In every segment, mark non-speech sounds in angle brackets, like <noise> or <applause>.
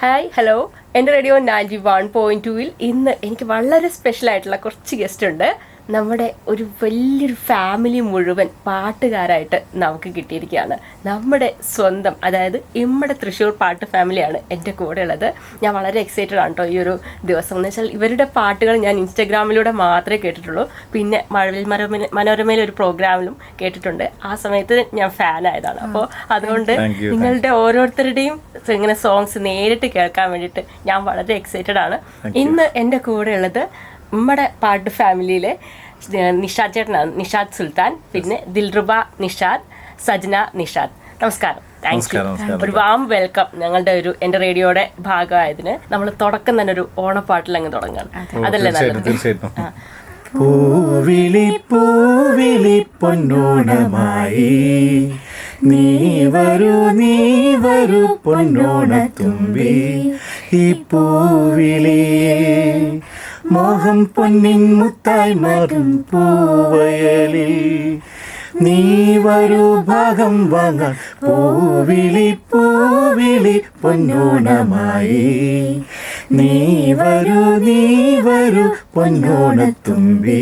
Hi hello എന്റെ radio ninety one point ടുവിൽ ഇന്ന് എനിക്ക് വളരെ സ്പെഷ്യൽ ആയിട്ടുള്ള കുറച്ച് ഗസ്റ്റ് ഉണ്ട്. നമ്മുടെ ഒരു വലിയൊരു ഫാമിലി മുഴുവൻ പാട്ടുകാരായിട്ട് നമുക്ക് കിട്ടിയിരിക്കുകയാണ്. നമ്മുടെ സ്വന്തം അതായത് ഇമ്മടെ തൃശ്ശൂർ പാട്ട് ഫാമിലിയാണ് എന്റെ കൂടെ ഉള്ളത് ഞാൻ വളരെ എക്സൈറ്റഡ് ആണ് കേട്ടോ ഈ ഒരു ദിവസം. എന്ന് വെച്ചാൽ ഇവരുടെ പാട്ടുകൾ ഞാൻ ഇൻസ്റ്റാഗ്രാമിലൂടെ മാത്രമേ കേട്ടിട്ടുള്ളൂ. പിന്നെ മഴവിൽ മനോരമയിൽ മനോരമയിലെ ഒരു പ്രോഗ്രാമിലും കേട്ടിട്ടുണ്ട്. ആ സമയത്ത് ഞാൻ ഫാൻ ആയതാണ്. അപ്പോൾ അതുകൊണ്ട് നിങ്ങളുടെ ഓരോരുത്തരുടെയും ഇങ്ങനെ സോങ്സ് നേരിട്ട് കേൾക്കാൻ വേണ്ടിയിട്ട് ഞാൻ വളരെ എക്സൈറ്റഡ് ആണ്. ഇന്ന് എന്റെ കൂടെ ഉള്ളത് നമ്മുടെ പാട്ട് ഫാമിലിയിൽ നിഷാദ് ചേട്ടനാണ് നിഷാദ് സുൽത്താൻ പിന്നെ ദിൽറുബ നിഷാദ് സജ്ന നിഷാദ്. നമസ്കാരം. താങ്ക്സ്. ഒരു വാം വെൽക്കം ഞങ്ങളുടെ ഒരു എന്റെ റേഡിയോയുടെ ഭാഗമായതിന്. നമ്മൾ തുടക്കം തന്നെ ഒരു ഓണപ്പാട്ടിൽ അങ്ങ് തുടങ്ങാണ്. അതല്ലേ നല്ലത്? പൂവിളി പൂവിളി പൊന്നോണമായി. നീ വരൂ നീ വരൂ പൊന്നോണത്തുമ്പി. ഈ പൂവിളിയെ മോഹം പൊന്നിൻ മുത്തായി മാറും പൂവയലിൽ. നീ വരൂ ഭാഗം വാങ്ങ പൂവിളി പൂവിളി പൊന്നോണമായി. നീ വരൂ നീ വരൂ പൊന്നോണത്തുമ്പി.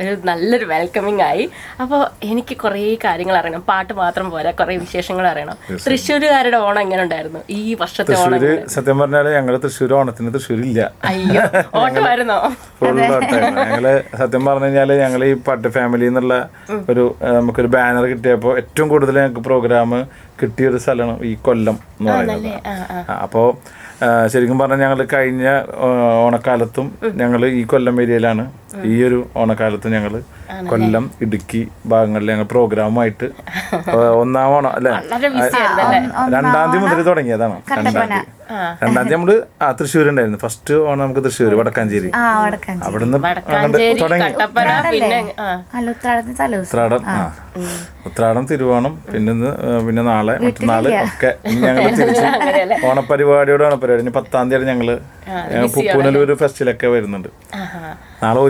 ഒരു നല്ലൊരു വെൽക്കമിങ് ആയി. അപ്പോൾ എനിക്ക് കുറേ കാര്യങ്ങൾ അറിയണം. പാട്ട് മാത്രം പോരാ കുറേ വിശേഷങ്ങൾ അറിയണം. തൃശ്ശൂരുകാരുടെ ഓണം എങ്ങനെ ഉണ്ടായിരുന്നു? ഈ വർഷത്തെ ഓണം? സത്യം പറഞ്ഞാൽ ഞങ്ങൾ തൃശ്ശൂർ ഓണത്തിന് തൃശ്ശൂരില്ല. അയ്യോ <laughs> ഓട്ടമായിരുന്നോ? ഞങ്ങൾ സത്യം പറഞ്ഞു കഴിഞ്ഞാൽ ഞങ്ങൾ ഈ പാട്ട് ഫാമിലി എന്നുള്ള ഒരു നമുക്കൊരു ബാനർ കിട്ടിയപ്പോൾ ഏറ്റവും കൂടുതൽ ഞങ്ങൾക്ക് പ്രോഗ്രാം കിട്ടിയ ഒരു സ്ഥലമാണ് ഈ കൊല്ലം എന്ന് പറയുന്നത് ആ, ആ. ആ, അപ്പോ ശരിക്കും പറഞ്ഞാൽ ഞങ്ങൾ കഴിഞ്ഞ ഓണക്കാലത്തും ഞങ്ങൾ ഈ കൊല്ലം ഏരിയയിലാണ് ഈ ഒരു ഓണക്കാലത്ത് ഞങ്ങൾ കൊല്ലം ഇടുക്കി ഭാഗങ്ങളിൽ ഞങ്ങൾ പ്രോഗ്രാമായിട്ട് ഒന്നാം ഓണം അല്ലേ? രണ്ടാം തീയതി മുതൽ തുടങ്ങിയതാണ് രണ്ടാം തീയതി രണ്ടാം തീയതി നമ്മൾ ആ തൃശ്ശൂർ ഉണ്ടായിരുന്നു ഫസ്റ്റ് ഓണം നമുക്ക് തൃശ്ശൂർ വടക്കാഞ്ചേരി. ആ വടക്കാൻ അവിടുന്ന് തുടങ്ങി. ഉത്രാടം ആ. ഉത്രാടം തിരുവോണം പിന്നെ പിന്നെ നാളെ മറ്റന്നാൾ ഒക്കെ ഞങ്ങൾ തിരിച്ച് <laughs> ഓണപ്പരിപാടിയോട് ഓണപ്പരിപാടി ഇനി പത്താം തീയതി ഞങ്ങൾ പുനലൂർ ഫെസ്റ്റിലൊക്കെ വരുന്നുണ്ട്. ആഹാ. നാളെ.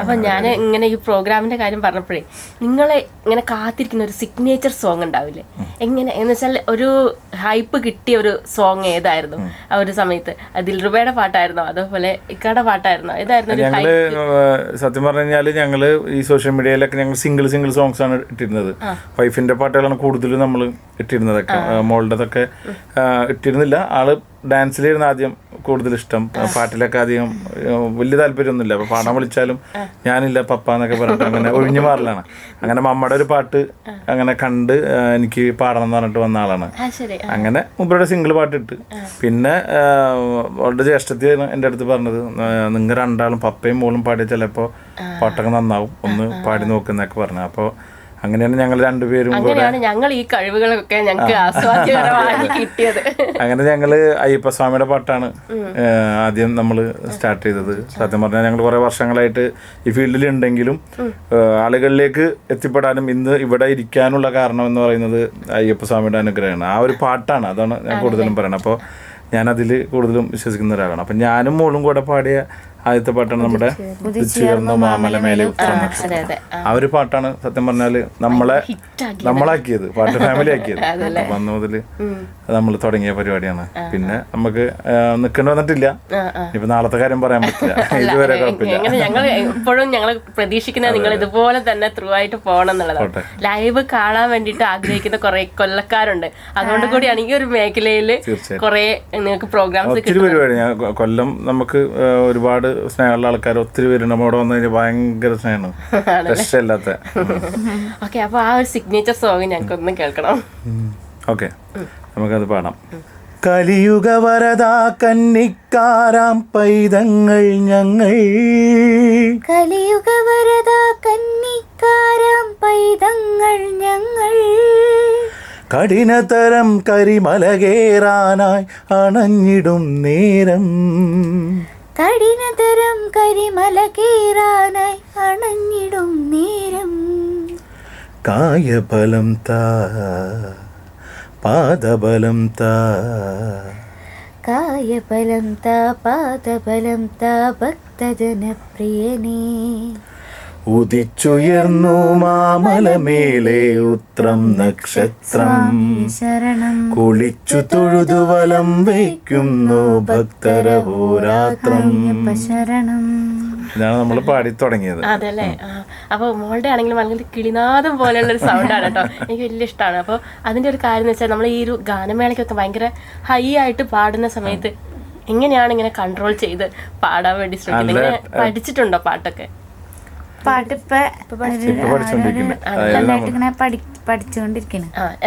അപ്പൊ ഞാൻ ഇങ്ങനെ ഈ പ്രോഗ്രാമിന്റെ കാര്യം പറഞ്ഞപ്പോഴേ നിങ്ങളെ ഇങ്ങനെ കാത്തിരിക്കുന്ന ഒരു സിഗ്നേച്ചർ സോങ് ഉണ്ടാവില്ലേ? എങ്ങനെ? എന്ന് വെച്ചാൽ ഒരു ഹൈപ്പ് കിട്ടിയ ഒരു സോങ് ഏതായിരുന്നു? ആ ഒരു സമയത്ത്. അതിൽ രൂപയുടെ പാട്ടായിരുന്നോ? അതേപോലെ ഇക്കയുടെ പാട്ടായിരുന്നോ? ഏതായിരുന്നു ഞങ്ങൾ സത്യം പറഞ്ഞു കഴിഞ്ഞാൽ ഞങ്ങൾ ഈ സോഷ്യൽ മീഡിയയിലൊക്കെ ഞങ്ങൾ സിംഗിൾ സിംഗിൾ സോങ്സ് ആണ് ഇട്ടിരുന്നത്. വൈഫിന്റെ പാട്ടുകളാണ് കൂടുതലും നമ്മൾ ഇട്ടിരുന്നതൊക്കെ മോളുടെതൊക്കെ ഇട്ടിരുന്നില്ല. ആൾ ഡാൻസിലായിരുന്നു ആദ്യം കൂടുതൽ ഇഷ്ടം പാട്ടിലൊക്കെ അധികം വലിയ താല്പര്യമൊന്നുമില്ല. അപ്പൊ പാടാൻ വിളിച്ചാലും ഞാനില്ല പപ്പ എന്നൊക്കെ പറഞ്ഞിട്ട് അങ്ങനെ ഒഴിഞ്ഞു മാറലാണ്. അങ്ങനെ മമ്മയുടെ ഒരു പാട്ട് അങ്ങനെ കണ്ട് എനിക്ക് പാടണം എന്ന് പറഞ്ഞിട്ട് വന്ന ആളാണ്. അങ്ങനെ മുമ്പയുടെ സിംഗിൾ പാട്ടിട്ട്. പിന്നെ അവളുടെ ജ്യേഷ്ഠത്തിയാണ് എന്റെ അടുത്ത് പറഞ്ഞത് നിങ്ങൾ രണ്ടാളും പപ്പയും മോളും പാടിയ ചിലപ്പോൾ പാട്ടൊക്കെ നന്നാവും. ഒന്ന് പാടി നോക്കുന്നൊക്കെ പറഞ്ഞു അപ്പോൾ അങ്ങനെയാണ് ഞങ്ങൾ രണ്ടുപേരും അങ്ങനെയാണ് ഞങ്ങൾ ഈ കഴിവുകളൊക്കെ ഞങ്ങൾക്ക് ആസ്വാദ്യകരമായി കിട്ടിയത്. അങ്ങനെ ഞങ്ങൾ അയ്യപ്പസ്വാമിയുടെ പാട്ടാണ് ആദ്യം നമ്മൾ സ്റ്റാർട്ട് ചെയ്തത്. സത്യം പറഞ്ഞാൽ ഞങ്ങൾ കുറെ വർഷങ്ങളായിട്ട് ഈ ഫീൽഡിൽ ഉണ്ടെങ്കിലും ആളുകളിലേക്ക് എത്തിപ്പെടാനും ഇന്ന് ഇവിടെ ഇരിക്കാനുള്ള കാരണം എന്ന് പറയുന്നത് അയ്യപ്പസ്വാമിയുടെ അനുഗ്രഹമാണ്. ആ ഒരു പാട്ടാണ് അതാണ് ഞാൻ കൂടുതലും പറയുന്നത് അപ്പോൾ ഞാനതിൽ കൂടുതലും വിശ്വസിക്കുന്ന ഒരാളാണ്. അപ്പം ഞാനും മോളും കൂടെ പാടിയ ആദ്യത്തെ പാട്ടാണ് നമ്മുടെ ചേർന്ന മാമല മേലെ ആ. ഒരു പാട്ടാണ് സത്യം പറഞ്ഞാൽ നമ്മളെ നമ്മളാക്കിയത് പാട്ട് ഫാമിലി ആക്കിയത്. <laughs> അപ്പൊ അന്ന് മുതൽ നമ്മൾ തുടങ്ങിയ പരിപാടിയാണ്. പിന്നെ നമുക്ക് നിൽക്കേണ്ടി വന്നിട്ടില്ല. ഇപ്പൊ നാളത്തെ കാര്യം പറയാൻ പറ്റില്ല. <laughs> ഇതുവരെ കുഴപ്പമില്ല. ഞങ്ങൾ <laughs> എപ്പോഴും ഞങ്ങൾ പ്രതീക്ഷിക്കുന്നത് നിങ്ങൾ ഇതുപോലെ തന്നെ ത്രൂ ആയിട്ട് പോകണം എന്നുള്ളതാണ്. ലൈവ് കാണാൻ വേണ്ടിട്ട് ആഗ്രഹിക്കുന്ന കുറെ കൊല്ലക്കാരുണ്ട്. അതുകൊണ്ട് കൂടിയാണ് ഈ ഒരു മേഖലയിൽ. കുറെ നിങ്ങൾക്ക് പ്രോഗ്രാംസ് പരിപാടി കൊല്ലം നമുക്ക് ഒരുപാട് സ്നേഹമുള്ള ആൾക്കാർ ഒത്തിരി പേരുണ്ട്. നമ്മുടെ ഇവിടെ വന്നു കഴിഞ്ഞാൽ ഭയങ്കര സ്നേഹമാണ്. രക്ഷയില്ലാത്ത. ഓക്കെ അപ്പൊ ആ ഒരു സിഗ്നേച്ചർ സോങ് ഞങ്ങൾക്കൊന്ന് കേൾക്കണം. ഓക്കെ. നമുക്കത് പാടാം. കലിയുഗ വരദാ കന്നിക്കാരാം പൈതങ്ങൾ ഞങ്ങൾ. കലിയുഗ വരദാ കന്നിക്കാരാം പൈതങ്ങൾ ഞങ്ങൾ. കഠിനതരം കരിമലകേറാനായി അണഞ്ഞിടും നേരം. കഠിനതരം കരിമല കീറാനായി അണഞ്ഞിടും നേരം. കായബലം താ പാദബലം താ. കായബലം താ പാദബലം താ ഭക്തജനപ്രിയനേ. ഉദിച്ചുയർന്നു മാമലമേലെ ഉത്രം നക്ഷത്രം. ശരണം. കുളിച്ചു തൊഴുതു വലം വയ്ക്കുന്നു ഭക്തരഹോരാത്രം ഇതാണ് നമ്മൾ പാടി തുടങ്ങിയത്. അതല്ലേ? അപ്പോൾ മോളുടെ ആണെങ്കിലും അല്ലെങ്കിൽ കിളിനാദം പോലെയുള്ള ഒരു സൗണ്ടാണ് കേട്ടോ എനിക്ക് വലിയ ഇഷ്ടമാണ് അപ്പോൾ അതിന്റെ ഒരു കാര്യം എന്ന് വെച്ചാൽ നമ്മൾ ഈ ഒരു ഗാനമേളയ്ക്കൊക്കെ ഭയങ്കര ഹൈ ആയിട്ട് പാടുന്ന സമയത്ത് എങ്ങനെയാണ് ഇങ്ങനെ കൺട്രോൾ ചെയ്ത് പാടാൻ വേണ്ടി ശ്രമിക്കുന്നത്? പഠിച്ചിട്ടുണ്ടോ പാട്ടൊക്കെ? പാട്ട് ഇപ്പൊ ഇങ്ങനെ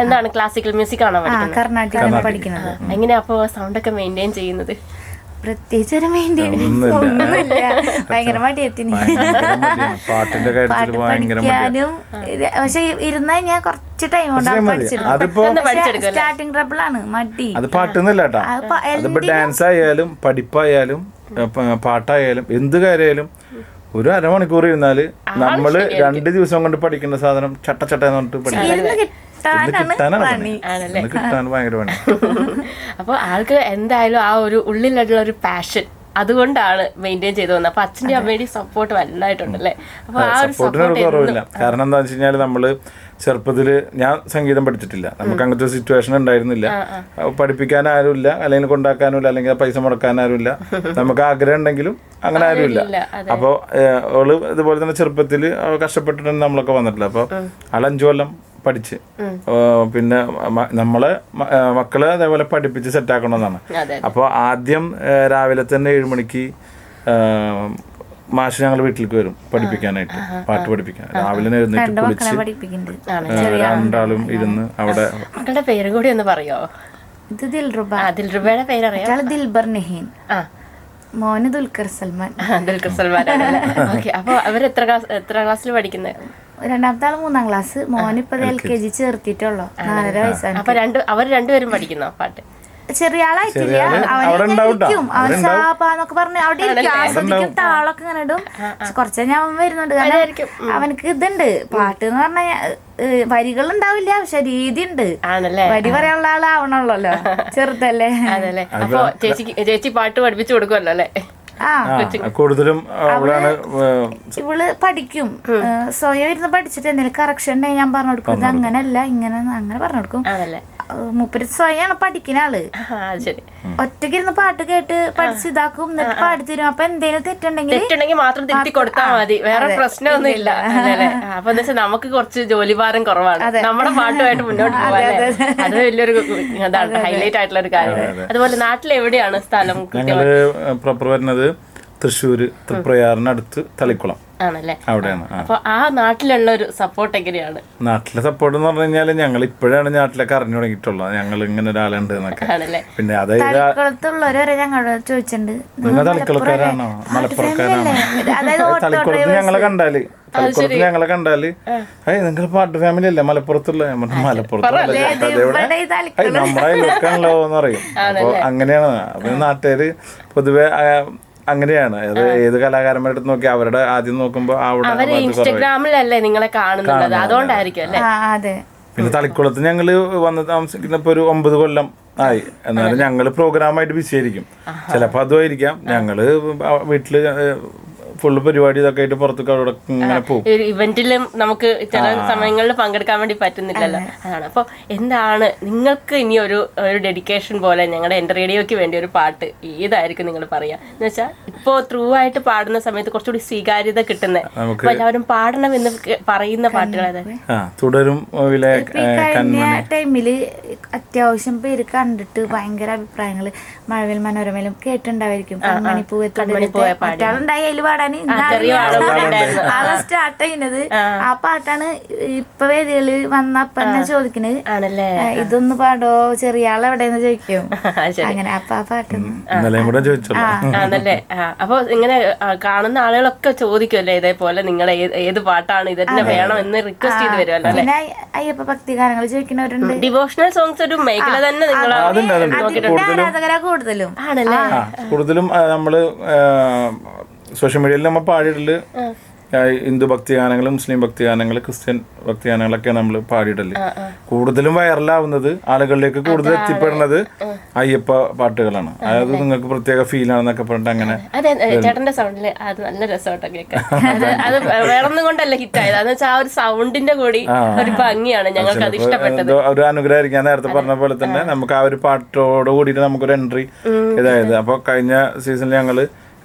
എന്താണ് ക്ലാസിക്കൽ മ്യൂസിക് ആണോ കർണാടക പഠിക്കുന്നത് കർണാടകയാണ് പഠിക്കുന്നത്. എങ്ങനെയാ അപ്പോൾ സൗണ്ടൊക്കെ മെയിന്റെയിൻ ചെയ്യുന്നത്? പ്രത്യേകിച്ച് ഒരു മെയിന്റെയിൻ ഒന്നുമില്ല. ഭയങ്കര മടിയെത്തിന് പാട്ടിന്റെ കാര്യത്തിൽ ഭയങ്കര മടിയാണ് പഠിക്കാനും ഇത് പക്ഷെ ഇരുന്ന ഞാൻ കുറച്ച് ടൈം പഠിച്ചെടുക്കും സ്റ്റാർട്ടിങ് ട്രബിൾ ആണ്. മടി. അത് പാട്ടൊന്നുമില്ല കേട്ടാ. അത് ഡാൻസ് ആയാലും പഠിപ്പായാലും പാട്ടായാലും എന്ത് കാര്യമായാലും ഒരു അരമണിക്കൂർ ഇരുന്നാൽ നമ്മൾ രണ്ട് ദിവസം കൊണ്ട് പഠിക്കുന്ന സാധനം ചട്ട ചട്ട എന്ന് പറഞ്ഞിട്ട് പഠിക്കും. അപ്പൊ കിട്ടാനാണ് ഭയങ്കര പണി. <laughs> അപ്പോൾ ആൾക്ക് എന്തായാലും ആ ഒരു ഉള്ളിലുള്ള ഒരു പാഷൻ അതുകൊണ്ടാണ് മെയിന്റെയിൻ ചെയ്തു വന്നത്. അപ്പൊ അച്ഛന്റെ അമ്മയുടെ സപ്പോർട്ട് വലുതായിട്ടുണ്ടല്ലേ? അപ്പൊ ആ ഒരു സപ്പോർട്ട് കുറവില്ല. കാരണം എന്താ വെച്ച് കഴിഞ്ഞാൽ നമ്മൾ ചെറുപ്പത്തിൽ ഞാൻ സംഗീതം പഠിച്ചിട്ടില്ല. നമുക്ക് അങ്ങനത്തെ ഒരു സിറ്റുവേഷൻ ഉണ്ടായിരുന്നില്ല. പഠിപ്പിക്കാൻ ആരുമില്ല. അല്ലെങ്കിൽ കൊണ്ടാക്കാനുമില്ല. അല്ലെങ്കിൽ പൈസ മുടക്കാൻ ആരുമില്ല നമുക്ക് ആഗ്രഹം ഉണ്ടെങ്കിലും അങ്ങനെ ആരുമില്ല. ഇല്ല, അപ്പോൾ അവൾ ഇതുപോലെ തന്നെ ചെറുപ്പത്തിൽ കഷ്ടപ്പെട്ടിട്ടാണ് നമ്മളൊക്കെ വന്നിട്ടില്ല അപ്പോൾ ആൾ അഞ്ചു കൊല്ലം പഠിച്ച്. പിന്നെ നമ്മളെ മക്കളെ അതേപോലെ പഠിപ്പിച്ച് സെറ്റാക്കണമെന്നാണ് ആക്കണമെന്നാണ്. അപ്പോൾ ആദ്യം രാവിലെ തന്നെ ഏഴ് മണിക്ക് ആ, മാഷ് ഞങ്ങൾ വീട്ടിലേക്ക് വരും പഠിപ്പിക്കാനായിട്ട്. പാട്ട് പഠിപ്പിക്കാൻ. രാവിലെ എഴുന്നേറ്റ് കുളിച്ച് രണ്ടാളും ഇരുന്ന് അവിടെ മക്കളുടെ പേര് കൂടി ഒന്ന് പറയോ? ഇത് ദിൽറുബ. ദിൽറുബയുടെ പേര് പേരറിയാം ദിൽബർ നെഹീൻ. ആ. മോന് ദുൽഖർ സൽമാൻ. ദുൽഖർ സൽമാൻ ഓക്കെ അപ്പോൾ അവർ എത്ര ക്ലാസ് എത്ര ക്ലാസ്സിൽ പഠിക്കുന്നത് രണ്ടാമത്തെ ആൾ മൂന്നാം ക്ലാസ്. മോനിപ്പത് എൽ കെ ജി ചേർത്തിട്ടുള്ളൂ നാലര വയസ്സാണ്. അപ്പൊ രണ്ട് അവർ രണ്ടുപേരും പഠിക്കുന്നോ പാട്ട്? ചെറിയ ആളായിട്ടില്ല. അവൻ സാപ്പാന്നൊക്കെ പറഞ്ഞ് അവിടെ ഇരിക്കും. ആസ്വദിക്കും താളൊക്കെ ഇങ്ങനെ ഇടും. കുറച്ച് ഞാൻ അവൻ വരുന്നുണ്ട്. കാരണം അവനക്ക് ഇതുണ്ട്. പാട്ട് എന്ന് പറഞ്ഞാൽ വരികൾ ഉണ്ടാവില്ല പക്ഷെ രീതി ഉണ്ട് ആണല്ലേ? വരി പറയാനുള്ള ആളാവണല്ലോ ചെറുതല്ലേ. അപ്പൊ ചേച്ചി ചേച്ചി പാട്ട് പഠിപ്പിച്ചു കൊടുക്കുമല്ലോ അല്ലേ? കൂടുതലും ഇവൾ പഠിക്കും. സ്വയം ഇരുന്ന് പഠിച്ചിട്ട് എന്തെങ്കിലും കറക്ഷൻ ഉണ്ടെങ്കിൽ ഞാൻ പറഞ്ഞു കൊടുക്കും. ഇത് അങ്ങനല്ല ഇങ്ങനെ അങ്ങനെ പറഞ്ഞു കൊടുക്കും. മുപ്പര് സ്വയമാണ് പഠിക്കുന്ന ആൾ ശരി. ഒറ്റയ്ക്ക് ഇരുന്ന് പാട്ട് കേട്ട് പഠിച്ച് ഇതാക്കും എന്നിട്ട് പാടിത്തരും അപ്പൊ എന്തെങ്കിലും തെറ്റുണ്ടെങ്കിൽ തെറ്റുണ്ടെങ്കിൽ മാത്രം തിരുത്തി കൊടുത്താൽ മതി. വേറെ പ്രശ്നമൊന്നും ഇല്ല അപ്പൊ എന്താ വെച്ചാൽ നമുക്ക് കുറച്ച് ജോലിഭാരം കുറവാണ്. നമ്മുടെ പാട്ടുമായിട്ട് മുന്നോട്ട് പോകാൻ അത് വലിയൊരു ഹൈലൈറ്റ് ആയിട്ടുള്ള ഒരു കാര്യമാണ് അതുപോലെ നാട്ടിൽ എവിടെയാണ് സ്ഥലം ഞങ്ങൾ പ്രോപ്പർ വരുന്നത് തൃശ്ശൂര് തൃപ്രയാറിനടുത്ത് തളിക്കുളം. ആണല്ലേ? അവിടെയാണ് അപ്പൊ ആ നാട്ടിലുള്ള ഒരു സപ്പോർട്ട് എങ്ങനെയാണ്? നാട്ടിലെ സപ്പോർട്ട് എന്ന് പറഞ്ഞു കഴിഞ്ഞാൽ ഞങ്ങൾ ഇപ്പോഴാണ് നാട്ടിലൊക്കെ അറിഞ്ഞു തുടങ്ങിയിട്ടുള്ളത്. ഞങ്ങൾ ഇങ്ങനെ ഒരാളുണ്ട് എന്നൊക്കെ. പിന്നെ അതായത് ചോദിച്ചിട്ടുണ്ട്. നിങ്ങൾ തളിക്കുളക്കാരാണോ മലപ്പുറക്കാരാണോ? തളിക്കുളത്ത് ഞങ്ങളെ കണ്ടാൽ. തളിക്കുളത്ത് ഞങ്ങളെ കണ്ടാൽ. ഏയ് നിങ്ങൾ പാട്ട് ഫാമിലി അല്ലേ? മലപ്പുറത്തുള്ള മലപ്പുറത്തുള്ള നമ്മളെ അത് എവിടെ?" ഇവിടെ ഈ തളിക്കുളം ഏയ് നമ്മുടെ അയൽവക്കാണല്ലോ എന്ന് പറയും അപ്പൊ അങ്ങനെയാണ്. അപ്പൊ നാട്ടുകാര് പൊതുവെ അങ്ങനെയാണ്. അത് ഏത് കലാകാരന്മാരുടെ അടുത്ത് നോക്കി അവരുടെ ആദ്യം നോക്കുമ്പോ അവിടെ അവർ. ഇൻസ്റ്റഗ്രാമിലല്ലേ നിങ്ങളെ കാണുന്നത് അതുകൊണ്ടായിരിക്കും അല്ലേ? അതെ. പിന്നെ തളിക്കുളത്ത് ഞങ്ങൾ വന്ന് താമസിക്കുന്നപ്പോ ഒരു ഒമ്പത് കൊല്ലം ആയി. എന്നാലും ഞങ്ങൾ പ്രോഗ്രാമായിട്ട് ബിസിയായിരിക്കും ചിലപ്പോ അതുമായിരിക്കാം. ഞങ്ങൾ വീട്ടിൽ ഫുള്ള് പരിപാടി ഇതൊക്കെ ആയിട്ട് പുറത്തൊക്കെ അവിടെ ഇങ്ങനെ പോകും. ഇവന്റിലും നമുക്ക് ചില സമയങ്ങളിൽ പങ്കെടുക്കാൻ വേണ്ടി പറ്റുന്നില്ലല്ലോ. അതാണ്. അപ്പോൾ എന്താണ് നിങ്ങൾക്ക് ഇനി ഒരു ഒരു ഡെഡിക്കേഷൻ പോലെ ഞങ്ങളുടെ എന്റെ റേഡിയോയ്ക്ക് വേണ്ടി ഒരു പാട്ട് ഏതായിരിക്കും നിങ്ങൾ പറയാ? എന്ന് വെച്ചാൽ ഇപ്പോൾ ത്രൂ ആയിട്ട് പാടുന്ന സമയത്ത് കുറച്ചുകൂടി സ്വീകാര്യത കിട്ടുന്നത് നമുക്ക് എല്ലാവരും പാടണം എന്ന് പറയുന്ന പാട്ടുകൾ തുടരും ഇപ്പൊ കഴിഞ്ഞ ടൈമിൽ അത്യാവശ്യം പേര് കണ്ടിട്ട് ഭയങ്കര അഭിപ്രായങ്ങൾ മഴവിൽ മനോരമയിലും കേട്ടിട്ടുണ്ടാവായിരിക്കും. കൺമണിപ്പൂവെ പാടാൻ ചെറിയ ആളും സ്റ്റാർട്ട് ചെയ്യുന്നത് ആ. പാട്ടാണ് ഇപ്പൊ വേദികളിൽ വന്ന അപ്പൊ തന്നെ ചോദിക്കുന്നത് ആണല്ലേ? "ആ, ഇതൊന്ന് പാടോ? ചെറിയ ആളെവിടെന്ന് ചോദിക്കും. അങ്ങനെ അപ്പൊ ആ പാട്ടൊന്ന് ആണല്ലേ? അപ്പൊ ഇങ്ങനെ കാണുന്ന ആളുകളൊക്കെ ചോദിക്കുമല്ലേ ഇതേപോലെ നിങ്ങൾ ഏത് പാട്ടാണ് ഇതന്നെ വേണം എന്ന് റിക്വസ്റ്റ് ചെയ്ത് വരുമല്ലോ അല്ലേ? പിന്നെ അയ്യ- അയ്യപ്പ ഭക്തി ഗാനങ്ങൾ ചോദിക്കുന്നവരുണ്ട്. ഡിവോഷണൽ സോങ്സ് ഒരു മേഖല തന്നെ നിങ്ങൾ ആരാധകരാ കൂടുതലും? ആണല്ലേ? കൂടുതലും നമ്മൾ സോഷ്യൽ മീഡിയയിൽ നമ്മൾ പാടിയിടൽ. ഹിന്ദു ഭക്തിഗാനങ്ങൾ മുസ്ലിം ഭക്തിഗാനങ്ങൾ ക്രിസ്ത്യൻ ഭക്തിഗാനങ്ങളൊക്കെ നമ്മൾ പാടിയിടൽ. കൂടുതലും വൈറലാവുന്നത് ആളുകളിലേക്ക് കൂടുതൽ എത്തിപ്പെടുന്നത് അയ്യപ്പ പാട്ടുകളാണ്. അതായത് നിങ്ങൾക്ക് പ്രത്യേക ഫീൽ ആണെന്നൊക്കെ പറഞ്ഞിട്ട് അങ്ങനെ അതെ ചേട്ടന്റെ സൗണ്ടിൽ അത് നല്ല രസമായിട്ടോ <laughs> അത് വേറൊന്നും കൊണ്ടല്ല ഹിറ്റായത്. അതെന്ന് വെച്ചാൽ ആ ഒരു സൗണ്ടിന്റെ കൂടി ഒരു ഭംഗിയാണ് ഞങ്ങൾക്ക് അത് ഇഷ്ടപ്പെട്ടത്. എന്തോ ഒരു അനുഗ്രഹമായിരിക്കും. ഞാൻ നേരത്തെ പറഞ്ഞ പോലെ തന്നെ നമുക്ക് ആ ഒരു പാട്ടോട് കൂടിയിട്ട് നമുക്കൊരു എൻട്രി ഇതായത്. അപ്പോൾ കഴിഞ്ഞ സീസണിൽ ഞങ്ങൾ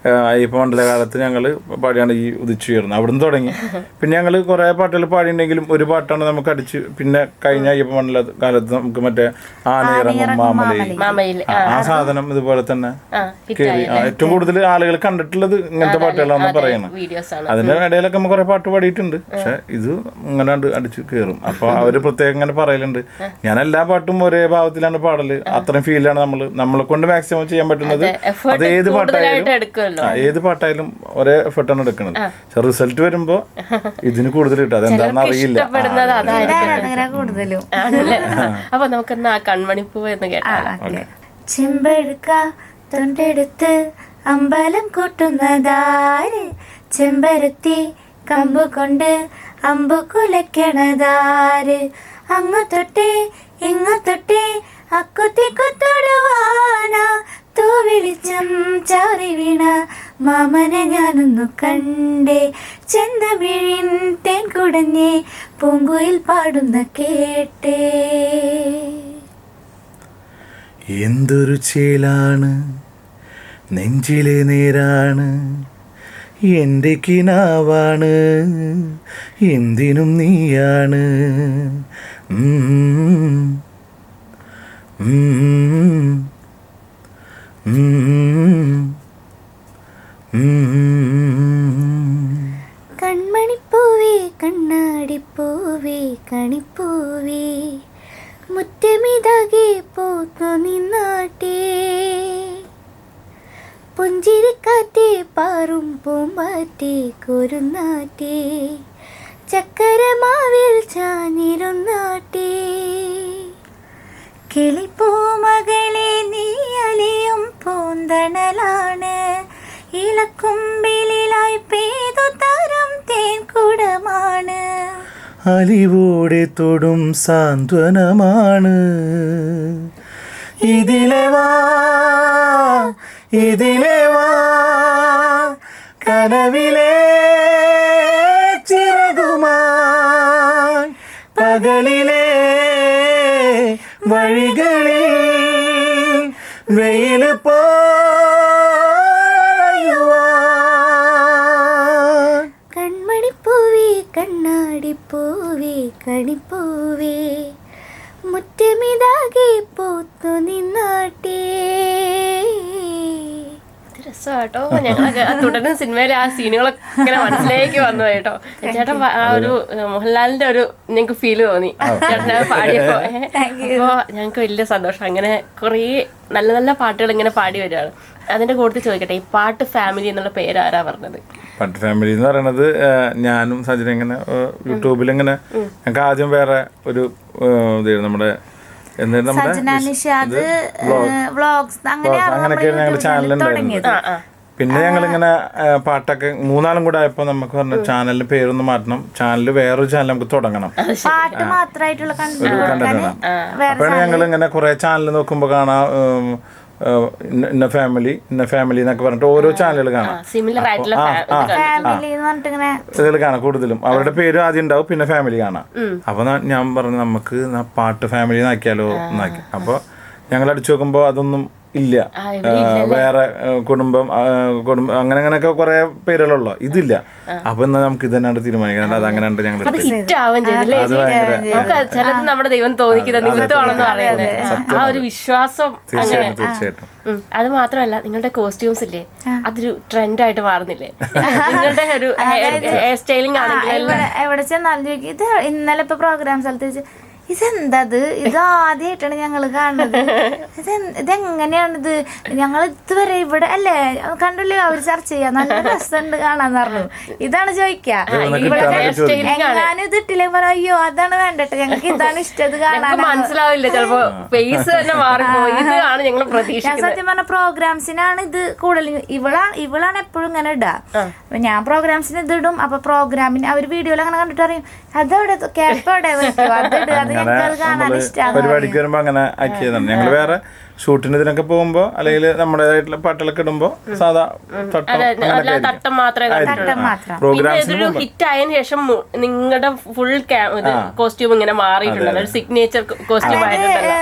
ആ, അയ്യപ്പ മണ്ഡലകാലത്ത് ഞങ്ങൾ പാടിയാണ് ഈ ഉദിച്ചു ഉയർന്നത് അവിടുന്ന് തുടങ്ങി. പിന്നെ ഞങ്ങൾ കുറേ പാട്ടുകൾ പാടിയിട്ടുണ്ടെങ്കിലും ഒരു പാട്ടാണ് നമുക്ക് അടിച്ച് പിന്നെ കഴിഞ്ഞ ഈ മണ്ഡല കാലത്ത് നമുക്ക് മറ്റേ ആനയിറങ്ങും മാമലയിൽ. ആ, സാധനം ഇതുപോലെ തന്നെ ആ കേറി. ഏറ്റവും കൂടുതൽ ആളുകൾ കണ്ടിട്ടുള്ളത് ഇങ്ങനത്തെ പാട്ടുകളാണെന്ന് പറയുന്നത് വീഡിയോസ് ആണ് അതിന്റെ ഇടയിലൊക്കെ നമ്മൾ കുറേ പാട്ട് പാടിയിട്ടുണ്ട്. പക്ഷെ ഇത് ഇങ്ങനെ അടിച്ച് കയറും അപ്പൊ അവർ പ്രത്യേകം ഇങ്ങനെ പറയലുണ്ട്. ഞാൻ എല്ലാ പാട്ടും ഒരേ ഭാവത്തിലാണ് പാടൽ. അത്രയും ഫീലാണ് നമ്മൾ നമ്മളെ. കൊണ്ട് മാക്സിമം ചെയ്യാൻ പറ്റുന്നത് അത് ഏത് പാട്ടായാലും ആ, ഏത് പാട്ടായാലും ഒരേ എഫർട്ടാണ് എടുക്കുന്നത് പക്ഷെ റിസൾട്ട് വരുമ്പോ ഇതിന് കൂടുതൽ കിട്ടും. അതെന്താണെന്ന് അറിയില്ല. ഇഷ്ടപ്പെടുന്നത് അതായിരിക്കും. അങ്ങനെ കൂടുതലും. ആണല്ലേ? അപ്പൊ നമുക്കൊന്ന് ആ കൺമണിപ്പൂ എന്ന് കേട്ടാലോ? ചെമ്പെടുക്ക തൊണ്ടെടുത്ത് അമ്പലം കൂട്ടുന്നതാര്? ചെമ്പരത്തി കമ്പു കൊണ്ട് അമ്പു കുലയ്ക്കണതാര്? അങ്ങു തൊട്ടേ ഇങ്ങു തൊട്ടേ അക്കുത്തി കുത്തൊടുവാന തൂവെളിച്ചം ചാറി വീണ മാമനെ ഞാനൊന്നു കണ്ടേ. ചെന്തമിഴിൻ തേൻ കുടഞ്ഞേ പൂങ്കുയിൽ പാടുന്ന കേട്ടേ. എന്തൊരു ചേലാണ് നെഞ്ചിലെ നേരാണ് എന്റെ കിനാവാണ് എന്തിനും നീയാണ്. ഉം. Mm. തൊടും സാന്ത്വനമാണ്. ഇതിലെ വാ ഇതിലെ വാ കനവിലെ ചിറകുമായി പകലിലെ വഴികളിൽ വെയിൽ പോയുവാൻ മുറ്റമിതാകെ പോത്തു നിന്നാട്ടേ. രസമാട്ടോ. ഞങ്ങളൊക്കെ തുടരുന്ന സിനിമയിലെ ആ സീനുകളൊക്കെ ഇങ്ങനെ മനസ്സിലേക്ക് വന്നു കേട്ടോ. ചേട്ടൻ ആ ഒരു മോഹൻലാലിന്റെ ഒരു ഞങ്ങൾക്ക് ഫീൽ തോന്നി. ചേട്ടൻ പാടിയപ്പോ. അപ്പോ ഞങ്ങൾക്ക് വലിയ സന്തോഷം. അങ്ങനെ കുറേ നല്ല നല്ല പാട്ടുകൾ ഇങ്ങനെ പാടി വരികയാണ്. അതിന്റെ കൂടുതൽ ചോദിക്കട്ടെ ഈ പാട്ട് ഫാമിലി എന്നുള്ള പേര് ആരാ പറഞ്ഞത്? പാട്ട് ഫാമിലി എന്ന് പറയുന്നത് ഞാനും സജിന ഇങ്ങനെ യൂട്യൂബിൽ ഇങ്ങനെ ഞങ്ങൾക്ക് ആദ്യം വേറെ ഒരു നമ്മുടെ അങ്ങനെയൊക്കെയാണ് ഞങ്ങളുടെ പിന്നെ ഞങ്ങൾ ഇങ്ങനെ പാട്ടൊക്കെ മൂന്നാലും കൂടെ ആയപ്പോ നമുക്ക് പറഞ്ഞ ചാനലിന്റെ പേരൊന്ന് മാറ്റണം. ചാനൽ വേറൊരു ചാനൽ നമുക്ക് തുടങ്ങണം. ഒരു കണ്ടന്റ് അപ്പോഴാണ് ഞങ്ങൾ ഇങ്ങനെ കുറെ ചാനൽ നോക്കുമ്പോൾ കാണാം ഇന്ന- ഫാമിലി ഇന്ന ഫാമിലി എന്നൊക്കെ പറഞ്ഞിട്ട് ഓരോ ചാനലുകൾ കാണാം. ഇതിൽ കാണാം കൂടുതലും. അവരുടെ പേര് ആദ്യം ഉണ്ടാവും പിന്നെ ഫാമിലി കാണാം. അപ്പൊ ഞാൻ പറഞ്ഞു നമുക്ക് പാട്ട് ഫാമിലി നാക്കിയാലോ എന്നാക്കി അപ്പൊ ഞങ്ങൾ അടിച്ചു നോക്കുമ്പോ അതൊന്നും ഇല്ല. വേറെ കുടുംബം കുടുംബം അങ്ങനെ അങ്ങനെയൊക്കെ കുറെ പേരുകളുള്ളൂ. ഇതില്ല. അപ്പൊ എന്നാ നമുക്ക് ഇത് തന്നെയാണ് തീരുമാനിക്കുന്നത് അത് അങ്ങനെ ഞങ്ങൾ ചിലത് നമ്മുടെ ദൈവം തോന്നിക്കുന്ന നിമിത്തമാണെന്ന് പറയുന്നത് ആ ഒരു വിശ്വാസം തീർച്ചയായിട്ടും അത് മാത്രമല്ല നിങ്ങളുടെ കോസ്റ്റ്യൂംസ് ഇല്ലേ? അതൊരു ട്രെൻഡ് ആയിട്ട് മാറുന്നില്ലേ? നിങ്ങളുടെ ഒരു ഹെയർ സ്റ്റൈലിംഗ് ആണെങ്കിൽ എവിടെ ചെന്നാലും ഇത് ഇന്നലെ ഇപ്പൊ പ്രോഗ്രാം സ്ഥലത്ത് ഇതെന്തത്? ഇത് ആദ്യമായിട്ടാണ് ഞങ്ങൾ കാണുന്നത്. ഇത് ഇതെങ്ങനെയാണിത്? ഞങ്ങൾ ഇതുവരെ ഇവിടെ അല്ലേ? കണ്ടില്ലേ? അവർ ചർച്ച ചെയ്യാ. നല്ല രസമുണ്ട് കാണാന്ന് പറഞ്ഞു. ഇതാണ് ചോദിക്കാ. എങ്ങാനും ഇത് ഇട്ടില്ലെങ്കിൽ പറയും അയ്യോ അതാണ് വേണ്ടട്ടെ. ഞങ്ങൾക്ക് ഇതാണ് ഇഷ്ടം ഇത് കാണാൻ മനസ്സിലാവില്ല. ചിലപ്പോ ഫേസ് തന്നെ മാറിപ്പോയി ഞങ്ങൾ ഞാൻ സത്യം പറഞ്ഞ പ്രോഗ്രാംസിനാണ് ഇത് കൂടുതൽ ഇവളാ ഇവളാണ് എപ്പോഴും ഇങ്ങനെ ഇടാ. ഞാൻ പ്രോഗ്രാംസിന് ഇത് ഇടും. അപ്പൊ പ്രോഗ്രാമിന് അവർ വീഡിയോയിൽ അങ്ങനെ കണ്ടിട്ട് അറിയും അതവിടെ അത് ഇടുക അത് അങ്ങനെ നമ്മൾ പരിപാടിക്ക് വരുമ്പോ അങ്ങനെ ആക്കിയതാണ് ഞങ്ങൾ വേറെ ഷൂട്ടിന് ഇതിനൊക്കെ പോകുമ്പോ അല്ലെങ്കിൽ നമ്മുടേതായിട്ടുള്ള പാട്ടുകളൊക്കെ ഇടുമ്പോ സാധാ തട്ടം അല്ല അങ്ങനെയൊക്കെ തട്ടം മാത്രമേ പ്രോഗ്രാംസിന് ഹിറ്റ് ആയതിനു ശേഷം നിങ്ങളുടെ ഫുൾ കോസ്റ്റ്യൂം ഇങ്ങനെ മാറിയിട്ടുണ്ട് ഒരു സിഗ്നേച്ചർ കോസ്റ്റ്യൂം ആയിട്ടുണ്ടല്ലോ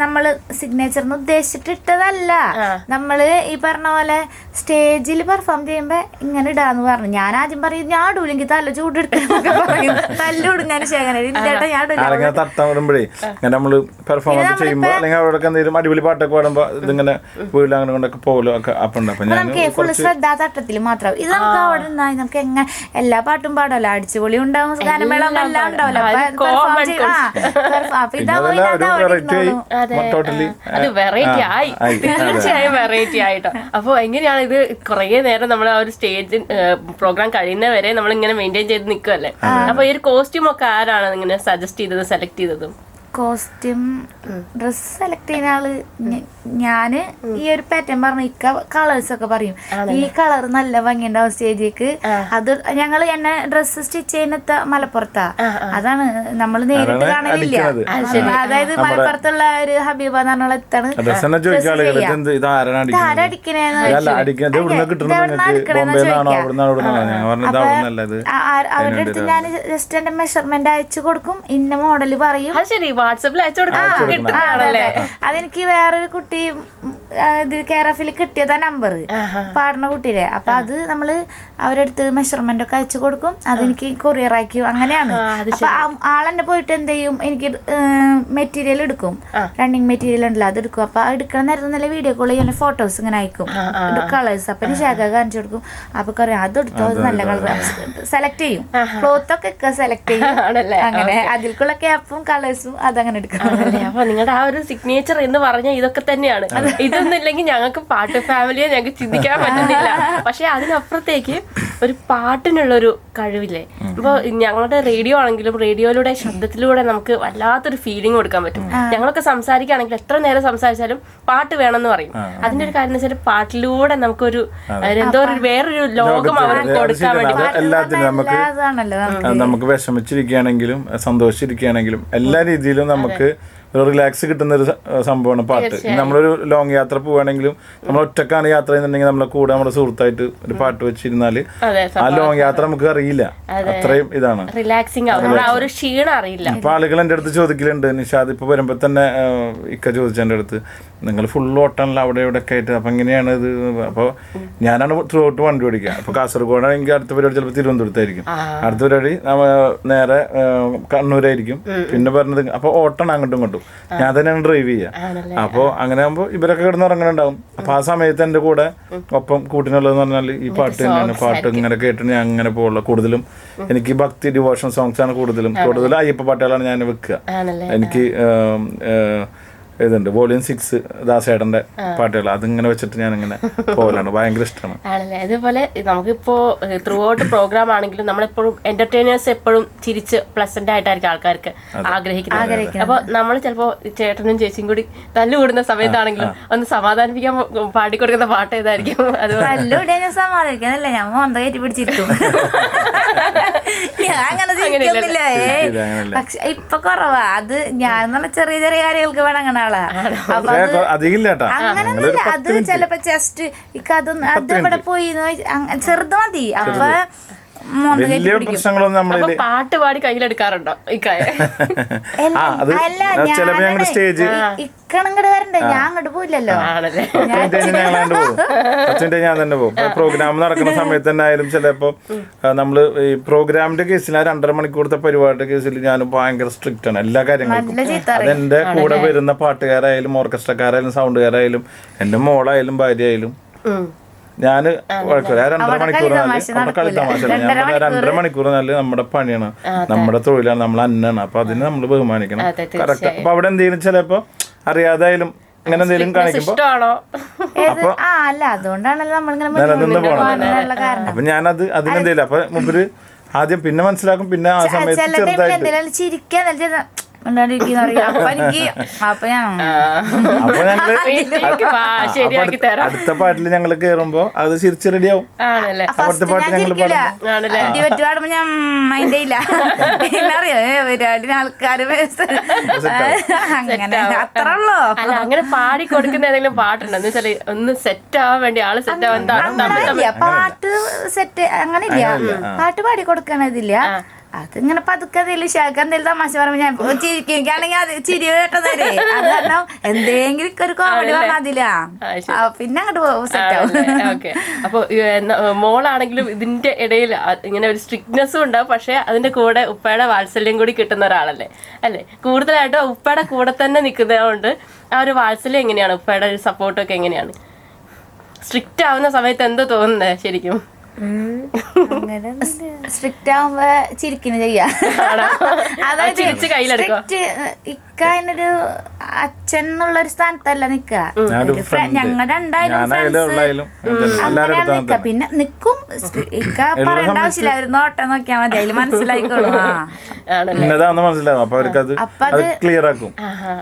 നമ്മൾ സിഗ്നേച്ചറിന് ഉദ്ദേശിച്ചിട്ടിട്ടതല്ല. നമ്മൾ ഈ പറഞ്ഞ പോലെ സ്റ്റേജിൽ പെർഫോം ചെയ്യുമ്പോ ഇങ്ങനെ ഇടാന്ന് പറഞ്ഞു. ഞാൻ ആദ്യം പറയും ഞാൻ ഇടൂലെങ്കിൽ തല ചൂടെടുക്കുന്നൊക്കെ പറയും. തല്ലിടും ഞാൻ ശേഖരൻ ഇല്ലേട്ടാ ഞാൻ ഇടൂല. നമ്മൾ പെർഫോമൻസ് ചെയ്യുമ്പോ അല്ലെങ്കിൽ അവിടെ എന്തെങ്കിലും അടിപൊളി പാട്ടൊക്കെ പാടുമ്പോ ഇതിങ്ങനെ വീട്ടിൽ അങ്ങനെ കൊണ്ടൊക്കെ പോകലോ ഒക്കെ അപ്പൊ ശ്രദ്ധാതട്ടത്തിൽ ഞാൻ നമുക്ക് മാത്രം. ഇത് നമുക്ക് അവിടെ നിന്നായി നമുക്ക് എങ്ങനെ എല്ലാ പാട്ടും പാടാമല്ലോ അടിച്ചുപൊളി ഉണ്ടാവും ഗാനമേളം എല്ലാം ഉണ്ടാവല്ലോ. അപ്പൊ. തീർച്ചയായും വെറൈറ്റി ആയിട്ടോ. അപ്പൊ എങ്ങനെയാണ് ഇത് കുറേ നേരം നമ്മൾ ആ ഒരു സ്റ്റേജ് പ്രോഗ്രാം കഴിയുന്ന വരെ നമ്മൾ ഇങ്ങനെ മെയിന്റെയിൻ ചെയ്ത് നിൽക്കുമല്ലേ അപ്പൊ ഈ ഒരു കോസ്റ്റ്യൂം ഒക്കെ ആരാണ് ഇങ്ങനെ സജസ്റ്റ് ചെയ്തത് സെലക്ട് ചെയ്തതും? കോസ്റ്റ്യൂം ഡ്രസ് സെലക്ട് ചെയ്യുന്ന ആൾ ഞാൻ ഈ ഒരു പാറ്റേൺ പറഞ്ഞു ഇക്ക കളേഴ്സ് ഒക്കെ പറയും. ഈ കളർ നല്ല ഭംഗിയുണ്ടാവും സ്റ്റേജിലേക്ക്. അത് ഞങ്ങൾ എന്നെ ഡ്രസ് സ്റ്റിച്ച് ചെയ്യുന്ന മലപ്പുറത്താ. അതാണ് നമ്മൾ നേരിട്ട് കാണാനില്ല കാണലില്ല. അതായത് മലപ്പുറത്തുള്ള ഒരു ഹബീബ എന്ന് പറഞ്ഞ അവരുടെ അടുത്ത് ഞാൻ ജസ്റ്റ് എന്റെ മെഷർമെന്റ് അയച്ചു കൊടുക്കും. ഇന്ന മോഡൽ പറയും വാട്സപ്പിൽ അയച്ചു കൊടുക്കാൻ കിട്ടുന്നതാണല്ലേ. അതെനിക്ക് വേറൊരു കുട്ടി ഇത് കെയർ എഫിൽ കിട്ടിയതാ നമ്പർ പാടുന്ന കുട്ടിയുടെ അപ്പൊ അത് നമ്മൾ അവരെടുത്ത് മെഷർമെന്റ് ഒക്കെ അയച്ചു കൊടുക്കും. അതെനിക്ക് കൊറിയർ അയക്കും അങ്ങനെയാണ്. ആളെന്നെ പോയിട്ട് എന്ത് ചെയ്യും? എനിക്ക് മെറ്റീരിയൽ എടുക്കും. റണ്ണിങ് മെറ്റീരിയൽ ഉണ്ടല്ലോ അത് എടുക്കും. അപ്പൊ ആ എടുക്കണ നേരത്തെ നല്ല വീഡിയോ കോൾ ചെയ്യാൻ ഫോട്ടോസ് ഇങ്ങനെ അയക്കും. കളേഴ്സ് അപ്പൊ ശേഖ കാണിച്ചു കൊടുക്കും. അപ്പൊ കുറേ അത് എടുത്തോ അത്. നല്ല കളർ സെലക്ട് ചെയ്യും ക്ലോത്ത് ഒക്കെ സെലക്ട് ചെയ്യും? അങ്ങനെ അതിൽക്കുള്ള ക്യാപ്പും കളേഴ്സും അതങ്ങനെ എടുക്കാം. അപ്പൊ നിങ്ങളുടെ ആ ഒരു സിഗ്നേച്ചർ എന്ന് പറഞ്ഞ ഇതൊക്കെ തന്നെയാണ്. ഇതൊന്നും ഇല്ലെങ്കിൽ ഞങ്ങൾക്ക് പാട്ട് ഫാമിലിയെ ഞങ്ങൾക്ക് ചിന്തിക്കാൻ പറ്റുന്നില്ല. <laughs> പക്ഷെ അതിനപ്പുറത്തേക്ക് ഒരു പാട്ടിനുള്ളൊരു കഴിവില്ലേ? ഇപ്പൊ ഞങ്ങളുടെ റേഡിയോ ആണെങ്കിലും റേഡിയോയിലൂടെ ശബ്ദത്തിലൂടെ നമുക്ക് വല്ലാത്തൊരു ഫീലിംഗ് കൊടുക്കാൻ പറ്റും. ഞങ്ങളൊക്കെ സംസാരിക്കുകയാണെങ്കിൽ എത്ര നേരം സംസാരിച്ചാലും പാട്ട് വേണമെന്ന് പറയും. അതിന്റെ ഒരു കാര്യം എന്ന് വെച്ചാൽ പാട്ടിലൂടെ നമുക്കൊരു എന്തോ ഒരു വേറൊരു ലോകം അവർക്ക് കൊടുക്കാൻ. വേണ്ടി. നമുക്ക് വിഷമിച്ചിരിക്കുകയാണെങ്കിലും സന്തോഷിച്ചിരിക്കുകയാണെങ്കിലും എല്ലാ രീതിയിലും നമുക്ക് ഒരു റിലാക്സ് കിട്ടുന്ന ഒരു സംഭവമാണ് പാട്ട്. നമ്മളൊരു ലോങ് യാത്ര പോവുകയാണെങ്കിലും നമ്മൾ ഒറ്റക്കാണ് യാത്ര ചെയ്യുന്നുണ്ടെങ്കിൽ നമ്മളെ കൂടെ നമ്മുടെ സുഹൃത്തായിട്ട് ഒരു പാട്ട് വെച്ചിരുന്നാൽ ആ ലോങ് യാത്ര നമുക്ക് അറിയില്ല. അത്രയും ഇതാണ്. റിലാക്സിങ് അറിയില്ല. അപ്പൊ ആളുകൾ എന്റെ അടുത്ത് ചോദിക്കലുണ്ട് നിഷാദ് ഇപ്പൊ വരുമ്പോ തന്നെ ഇക്ക ചോദിച്ചു എന്റെ അടുത്ത് നിങ്ങൾ ഫുൾ ഓട്ടാണല്ലോ അവിടെ ഇവിടെ ഒക്കെ ആയിട്ട് അപ്പൊ എങ്ങനെയാണ് ഇത്? അപ്പോൾ ഞാനാണ് ത്രൂ ഔട്ട് വണ്ടി ഓടിക്കുക. അപ്പൊ കാസർഗോഡാണെങ്കിൽ അടുത്ത പരിപാടി ചിലപ്പോൾ തിരുവനന്തപുരത്തായിരിക്കും. അടുത്ത പരിപാടി നേരെ കണ്ണൂരായിരിക്കും. പിന്നെ പറഞ്ഞത് അപ്പൊ ഓട്ടണം അങ്ങോട്ടും ഇങ്ങോട്ടും. ഞാൻ തന്നെയാണ് ഡ്രൈവ് ചെയ്യുക അപ്പോൾ അങ്ങനെ ആകുമ്പോൾ ഇവരൊക്കെ കിടന്ന് ഉറങ്ങണുണ്ടാവും അപ്പൊ ആ സമയത്ത് എന്റെ കൂടെ ഒപ്പം കൂട്ടിനുള്ളതെന്ന് പറഞ്ഞാൽ ഈ പാട്ട് തന്നെയാണ്. പാട്ട് ഇങ്ങനെ കേട്ട് ഞാൻ അങ്ങനെ പോകുള്ളൂ കൂടുതലും എനിക്ക് ഭക്തി ഡിവോഷൻ സോങ്സ് ആണ് കൂടുതലും. കൂടുതലും അയ്യപ്പ പാട്ടുകളാണ് ഞാൻ വെക്കുക. എനിക്ക് ഇതുണ്ട്. വോളിയം സിക്സ് ദാസേട്ടന്റെ പാട്ടുകൾ അതിങ്ങനെ വെച്ചിട്ട് ഞാൻ ഇങ്ങനെ പോകലാണ് ഭയങ്കര ഇഷ്ടമാണ്. ആണല്ലേ? അതേപോലെ നമുക്കിപ്പോ ത്രൂ ഔട്ട് പ്രോഗ്രാം ആണെങ്കിലും നമ്മളെപ്പോഴും എന്റർടൈനേഴ്സ് എപ്പോഴും ചിരിച്ച് പ്ലസന്റ് ആയിട്ടായിരിക്കും ആൾക്കാർക്ക് ആഗ്രഹിക്കുന്നത്. അപ്പൊ നമ്മൾ ചിലപ്പോ ചേട്ടനും ചേച്ചിയും കൂടി തല്ലുകൂടുന്ന സമയത്താണെങ്കിലും ഒന്ന് സമാധാനിപ്പിക്കാൻ പാടിക്കൊടുക്കുന്ന പാട്ട് ഏതായിരിക്കും? അത് സമാധാനിക്കാനല്ല ഞാൻ മോന്ത കയറ്റി പിടിച്ചിരിക്കും ഞാൻ അങ്ങനെ ചിരിക്കുന്നില്ല ഏ പക്ഷെ ഇപ്പൊ കുറവാ. അത് ഞാൻ ചെറിയ ചെറിയ കാര്യങ്ങൾക്ക് വേണം. അങ്ങനെ ആളാ അപ്പൊ അങ്ങനെ അങ്ങനൊന്നുമില്ല. അത് ചിലപ്പോ ജസ്റ്റ് ഇക്കതൊന്നും അത് ഇവിടെ പോയി ചെറുത് മതി. അപ്പൊ വലിയ പ്രശ്നങ്ങളൊന്നും അപ്പൊ പാട്ട് പാടി കയ്യിലെടുക്കാറുണ്ടോ ഇക്കായ ചിലപ്പോ ഞാനാണ് സ്റ്റേജ് ഇക്കണങ്ങട് വരണ്ടേ? ഞാൻ അങ്ങോട്ട് പോയില്ലല്ലോ പത്ത് ഞാൻ തന്നെ പോകും. പ്രോഗ്രാം നടക്കുന്ന സമയത്ത് തന്നെ ആയാലും ചിലപ്പോ നമ്മൾ ഈ പ്രോഗ്രാമിന്റെ കേസിൽ ആ രണ്ടര മണിക്കൂറത്തെ പരിപാടിയുടെ കേസിൽ ഞാൻ ഭയങ്കര സ്ട്രിക്റ്റ് ആണ് എല്ലാ ചീത്ത അതെന്റെ കൂടെ വരുന്ന പാട്ടുകാരായാലും ഓർക്കസ്ട്രക്കാരായാലും സൗണ്ടുകാരായാലും എന്റെ മോളായാലും ഭാര്യയായാലും കുഴപ്പമില്ല രണ്ടര മണിക്കൂർ കളി തമാശ ഞാൻ രണ്ടര മണിക്കൂർ നല്ല നമ്മുടെ പണിയാണ്. നമ്മുടെ തൊഴിലാണ്. നമ്മൾ അന്നാണ്. അപ്പൊ അതിനെ നമ്മൾ ബഹുമാനിക്കണം. കറക്റ്റ് അപ്പൊ അവിടെ എന്തെങ്കിലും ചിലപ്പോ അറിയാതായാലും അങ്ങനെ എന്തെങ്കിലും കാണിക്കുമ്പോ നിലനിന്ന് അപ്പൊ ഞാനത് അതിനെന്തേലും അപ്പൊ മുമ്പ് ആദ്യം പിന്നെ മനസ്സിലാക്കും. പിന്നെ ആ സമയത്ത് ചെറുതായിട്ട് അടുത്ത- തരാം. അടുത്ത പാട്ടിൽ ഞങ്ങൾ കേറുമ്പോ അത് ചിരിച്ച് റെഡിയാവും ആണല്ലേ? അവിടുത്തെ പാട്ട് ഞാൻ ഞങ്ങൾ പാടുമ്പോ ഞാൻ മൈൻഡേ ഇല്ല <laughs> ആൾക്കാര് അങ്ങനെ അത്ര ഉള്ളോ. അങ്ങനെ പാടി കൊടുക്കുന്ന ഏതെങ്കിലും പാട്ടുണ്ടോ. എന്ന് വെച്ചാൽ ഒന്ന് സെറ്റ് ആവാൻ വേണ്ടി ആൾ സെറ്റ് ആവാൻ പാട്ട് സെറ്റ് അങ്ങനെ ഇല്ല. പാട്ട് പാടി കൊടുക്കണതില്ല. അതിങ്ങനെ പതുക്കെ എന്തെങ്കിലും ഷാക്ക് എന്തെങ്കിലും തമാശ പറയുമ്പോ ഞാൻ ചിരിക്കും എനിക്കാണെങ്കിൽ അത് ചിരി കേട്ടതല്ലേ അത് കാരണം എന്തെങ്കിലും ഒരു കോമഡി പറഞ്ഞാൽ അതിലാ പിന്നെ അങ്ങോട്ട് സെറ്റ് ആവും. ഓക്കെ. അപ്പൊ മോളാണെങ്കിലും ഇതിന്റെ ഇടയിൽ ഇങ്ങനെ ഒരു സ്ട്രിക്ട്നെസ്സും ഉണ്ടാവും പക്ഷെ അതിന്റെ കൂടെ ഉപ്പയുടെ വാത്സല്യം കൂടി കിട്ടുന്ന ഒരാളല്ലേ? അല്ലേ? കൂടുതലായിട്ട് ഉപ്പയുടെ കൂടെ തന്നെ നിൽക്കുന്നതുകൊണ്ട് ആ ഒരു വാത്സല്യം എങ്ങനെയാണ്? ഉപ്പയുടെ ഒരു സപ്പോർട്ടൊക്കെ എങ്ങനെയാണ്? സ്ട്രിക്റ്റ് ആവുന്ന സമയത്ത് എന്തോ തോന്നുന്നത് ശരിക്കും? സ്ട്രിക്റ്റ് ആവുമ്പോ ചിരിക്കുന്നു ചെയ്യാ. അതായത് ഇക്കാനൊരു ഇക്ക അച്ഛൻ എന്നുള്ള ഒരു സ്ഥാനത്തല്ല നിക്കുക ഞങ്ങൾ രണ്ടായാലും അടുത്താണ് നിക്ക. പിന്നെ നിക്കും. ഇക്ക പറയേണ്ട ആവശ്യമില്ല. ഒരു നോട്ടം നോക്കിയാൽ മതി. അതിൽ മനസ്സിലായിക്കോളൂ. ആണല്ലേ? ഇന്നതാന്ന് മനസ്സിലാവും അപ്പൊ അവർക്ക് അത് അത് ക്ലിയർ ആക്കും.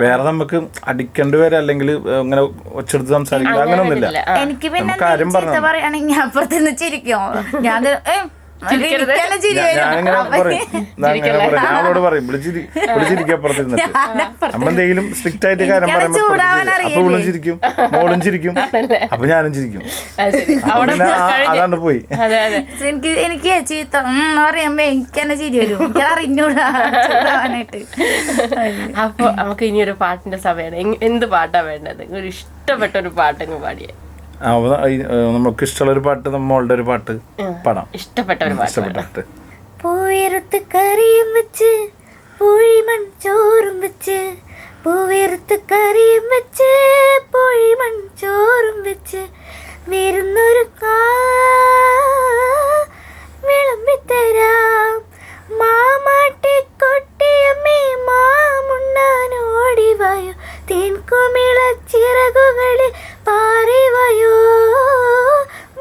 വേറെ നമുക്ക് അടിക്കേണ്ടി വരെ അല്ലെങ്കിൽ ഇങ്ങനെ ഒച്ചെടുത്ത് സംസാരിക്കുക അങ്ങനെ ഒന്നുമില്ല. എനിക്ക് പിന്നെ പറയുകയാണെങ്കിൽ ഞാൻ അപ്പുറത്തുനിന്ന് ചിരിക്കും. ഞാൻ അവളോട് പറയും. വിളിച്ചിരിക്കപ്പുറത്തിരുന്നിട്ട് നമ്മളെന്തെങ്കിലും സ്ട്രിക്റ്റ് ആയിട്ട് കാര്യം പറയുമ്പോൾ അപ്പൊ അറിയില്ലേ? ഇവളും ചിരിക്കും. മോളും ചിരിക്കും. അപ്പൊ ഞാനും ചിരിക്കും. അതാണ്ട് പോയി. അതെ അതെ. എനിക്ക് എനിക്ക് ചീത്ത എന്ന് പറയുമ്പോ എനിക്ക് തന്നെ ചിരി വരും. എനിക്ക് അപ്പൊ നമുക്ക് ഇനി ഒരു പാട്ടിന്റെ സമയമാണ് എന്ത് പാട്ടാ വേണ്ടത്? ഒരു ഇഷ്ടപ്പെട്ട ഒരു പാട്ടങ്ങ് പാടിയേ. നമുക്ക് ഇഷ്ടമുള്ള ഒരു പാട്ട് നമ്മളുടെ ഒരു പാട്ട് പാടാം. ഇഷ്ടപ്പെട്ട ഒരു പാട്ട് ഇഷ്ടപ്പെട്ട പാട്ട്. പൂയറുത്ത് കറിയും വെച്ച് പൂഴിമൺ ചോറും വെച്ച് പൂവേറുത്ത് കറിയും വെച്ച് പൂഴിമൺ ചോറും വെച്ച് വരുന്നൊരു കാ വിളമ്പിത്തരാം മാമാട്ടി കൊട്ടിയമ്മേ മാമുണ്ണാൻ ഓടിവായോ തേൻകുമിള ചിറകുകളിൽ പാറിവായോ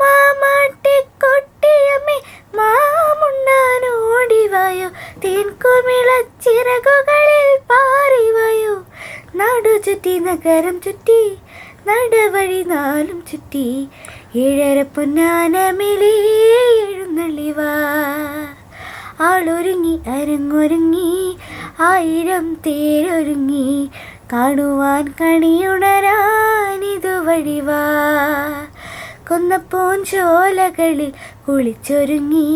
മാമാട്ടി കൊട്ടിയമ്മേ മാമുണ്ണാൻ ഓടിവായോ തേൻകുമിള ചിറകുകളിൽ പാറിവായോ നാടു ചുറ്റി നഗരം ചുറ്റി നടവഴി നാലും ചുറ്റി. ഏഴര പൊന്നാനമിലേ ആളൊരുങ്ങി അരങ്ങൊരുങ്ങി ആയിരം തേരൊരുങ്ങി കാണുവാൻ കണിയുണരാനിതു വഴിവാ കൊന്നപ്പോൻ ചോലകളിൽ കുളിച്ചൊരുങ്ങി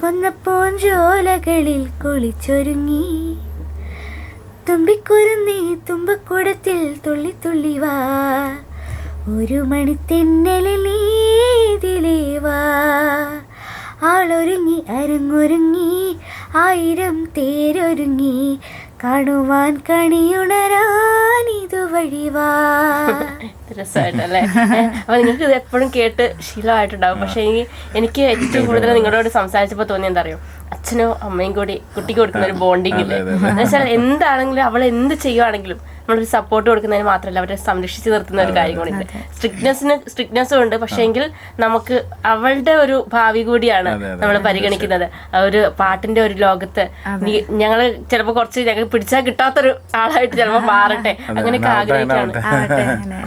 കൊന്നപ്പോൻ ചോലകളിൽ കുളിച്ചൊരുങ്ങി. തുമ്പിക്കുരുന്നി തുമ്പക്കുടത്തിൽ തുള്ളി തുള്ളി വാ. ഒരു മണി തെന്നലിലേതിലേവാളൊരുങ്ങി ആളൊരുങ്ങി അരങ്ങൊരുങ്ങി ആയിരം തേരൊരുങ്ങി കാണുവാൻ കണിയുണരാൻ വഴിവാ രസമായിട്ടല്ലേ? അപ്പൊ നിങ്ങൾക്ക് ഇത് എപ്പോഴും കേട്ട് ശീലമായിട്ടുണ്ടാവും. പക്ഷെ എനിക്ക് എനിക്ക് ഏറ്റവും കൂടുതൽ നിങ്ങളോട് സംസാരിച്ചപ്പോ തോന്നി എന്താ അറിയോ അച്ഛനോ അമ്മയും കൂടി കുട്ടിക്ക് കൊടുക്കുന്ന ഒരു ബോണ്ടിങ് ഇല്ലേ? എന്നുവെച്ചാൽ എന്താണെങ്കിലും അവൾ എന്ത് ചെയ്യുവാണെങ്കിലും നമ്മളൊരു സപ്പോർട്ട് കൊടുക്കുന്നതിന് മാത്രമല്ല അവരെ സംരക്ഷിച്ച് നിർത്തുന്ന ഒരു കാര്യം കൂടി സ്ട്രിക്ട്നെസ്സിന് സ്ട്രിക്ട്നെസ്സും ഉണ്ട്. പക്ഷേങ്കിൽ നമുക്ക് അവളുടെ ഒരു ഭാവി കൂടിയാണ് നമ്മൾ പരിഗണിക്കുന്നത്. ആ ഒരു പാട്ടിന്റെ ഒരു ലോകത്ത് ഞങ്ങൾ ചിലപ്പോൾ കുറച്ച് ഞങ്ങൾ പിടിച്ചാൽ കിട്ടാത്തൊരു ആളായിട്ട് ചിലപ്പോൾ മാറട്ടെ. അങ്ങനെയൊക്കെ ആഗ്രഹിക്കാണ്.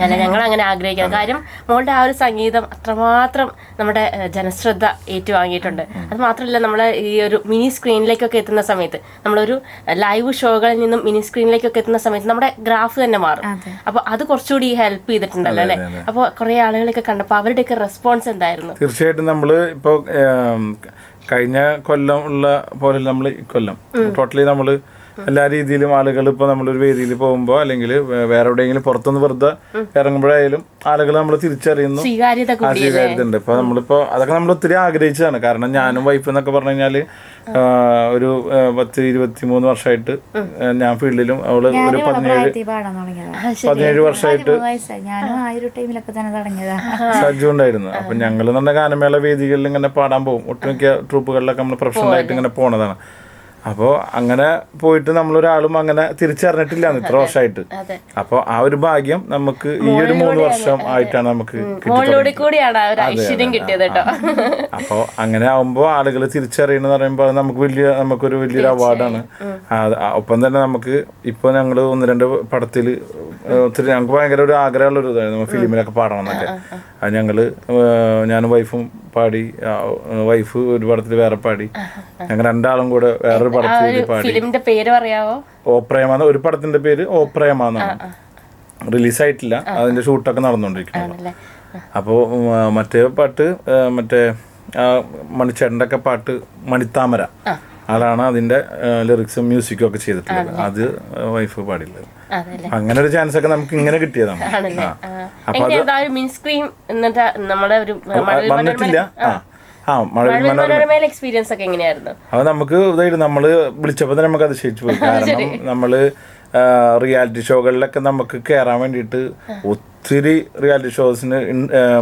അല്ല ഞങ്ങൾ അങ്ങനെ ആഗ്രഹിക്കണം. കാര്യം മോളുടെ ആ ഒരു സംഗീതം അത്രമാത്രം നമ്മുടെ ജനശ്രദ്ധ ഏറ്റുവാങ്ങിയിട്ടുണ്ട്. അത്. മാത്രമല്ല നമ്മളെ ഈ ഒരു മിനി സ്ക്രീനിലേക്കൊക്കെ എത്തുന്ന സമയത്ത് നമ്മളൊരു ലൈവ് ഷോകളിൽ നിന്നും മിനി സ്ക്രീനിലേക്കൊക്കെ എത്തുന്ന സമയത്ത് നമ്മുടെ ഗ്രാഫ് തന്നെ മാറും. അപ്പൊ അത് കുറച്ചുകൂടി ഹെൽപ്പ് ചെയ്തിട്ടുണ്ടല്ലോ അല്ലെ? അപ്പൊ കുറെ ആളുകളൊക്കെ കണ്ടപ്പോ അവരുടെയൊക്കെ റെസ്പോൺസ് എന്തായിരുന്നു? തീർച്ചയായിട്ടും നമ്മൾ ഇപ്പൊ കഴിഞ്ഞ കൊല്ലം ഉള്ള പോലെ നമ്മൾ ഇക്കൊല്ലം കൊല്ലം ടോട്ടലി നമ്മൾ എല്ലാ രീതിയിലും ആളുകൾ ഇപ്പോൾ നമ്മളൊരു വേദിയിൽ പോകുമ്പോൾ അല്ലെങ്കിൽ വേറെ എവിടെയെങ്കിലും പുറത്തുനിന്ന് വെറുതെ ഇറങ്ങുമ്പോഴായാലും ആളുകൾ നമ്മൾ തിരിച്ചറിയുന്നു. സ്വീകാര്യത ആ സ്വീകാര്യതയുണ്ട് ഇപ്പൊ നമ്മളിപ്പോ അതൊക്കെ നമ്മൾ ഒത്തിരി ആഗ്രഹിച്ചതാണ്. കാരണം ഞാനും വൈഫ് എന്നൊക്കെ പറഞ്ഞു കഴിഞ്ഞാൽ ആ, ഒരു പത്ത് ഇരുപത്തി മൂന്ന് വർഷമായിട്ട് ഞാൻ ഫീൽഡിലും അവൾ ഒരു പതിനേഴ് പതിനേഴ് വർഷമായിട്ട് സജ്ജു ഉണ്ടായിരുന്നു. അപ്പൊ ഞങ്ങൾ നല്ല ഗാനമേള വേദികളിൽ ഇങ്ങനെ പാടാൻ പോകും ഒട്ടുമിക്ക ട്രൂപ്പുകളിലൊക്കെ നമ്മൾ പ്രൊഫഷണൽ ആയിട്ട് ഇങ്ങനെ പോണതാണ്. അപ്പോൾ അങ്ങനെ പോയിട്ട് നമ്മളൊരാളും അങ്ങനെ തിരിച്ചറിഞ്ഞിട്ടില്ല ഇത്ര വർഷമായിട്ട്. അപ്പോൾ ആ ഒരു ഭാഗ്യം നമുക്ക് ഈ ഒരു മൂന്ന് വർഷം ആയിട്ടാണ് നമുക്ക് അപ്പോൾ അങ്ങനെ ആവുമ്പോൾ ആളുകൾ തിരിച്ചറിയണമെന്ന് പറയുമ്പോൾ നമുക്ക് വലിയ നമുക്കൊരു വലിയൊരു അവാർഡാണ്. ഒപ്പം തന്നെ നമുക്ക് ഇപ്പോൾ ഞങ്ങൾ ഒന്ന് രണ്ട് പടത്തിൽ ഒത്തിരി ഞങ്ങൾക്ക് ഭയങ്കര ഒരു ആഗ്രഹമുള്ള ഒരു ഇതായിരുന്നു ഫിലിമിലൊക്കെ പാടണം എന്നൊക്കെ. അത് ഞങ്ങൾ ഞാനും വൈഫും പാടി വൈഫ് ഒരു പടത്തിൽ വേറെ പാടി. ഞങ്ങൾ രണ്ടാളും കൂടെ വേറൊരു ഫിലിമിന്റെ പേര് പറയാവോ? ഓപ്രേമ ഒരു പടത്തിന്റെ പേര് ഓപ്രേമ റിലീസ് ആയിട്ടില്ല അതിന്റെ ഷൂട്ടൊക്കെ നടന്നുകൊണ്ടിരിക്കുന്നു അപ്പോൾ മറ്റേ പാട്ട് മറ്റേ മണിച്ചേട്ടന്റെ ഒക്കെ പാട്ട് മണിത്താമര. അതാണ് അതിന്റെ ലിറിക്സും മ്യൂസിക്കും ഒക്കെ ചെയ്തിട്ടുള്ളത്. അത് വൈഫ് പാടില്ല അങ്ങനെ ഒരു ചാൻസ് ഒക്കെ നമുക്ക് ഇങ്ങനെ കിട്ടിയതാണ്. അപ്പൊ വന്നിട്ടില്ല. ആ മഴ എക്സ്പീരിയൻസ് ഒക്കെ എങ്ങനെയായിരുന്നു? അത് നമുക്ക് ഇതായിട്ട് നമ്മൾ വിളിച്ചപ്പോൾ തന്നെ <laughs> നമുക്ക് അതിശയിച്ചു പോയി. കാരണം നമ്മൾ റിയാലിറ്റി ഷോകളിലൊക്കെ നമുക്ക് കയറാൻ വേണ്ടിയിട്ട് ഒത്തിരി റിയാലിറ്റി ഷോസിന്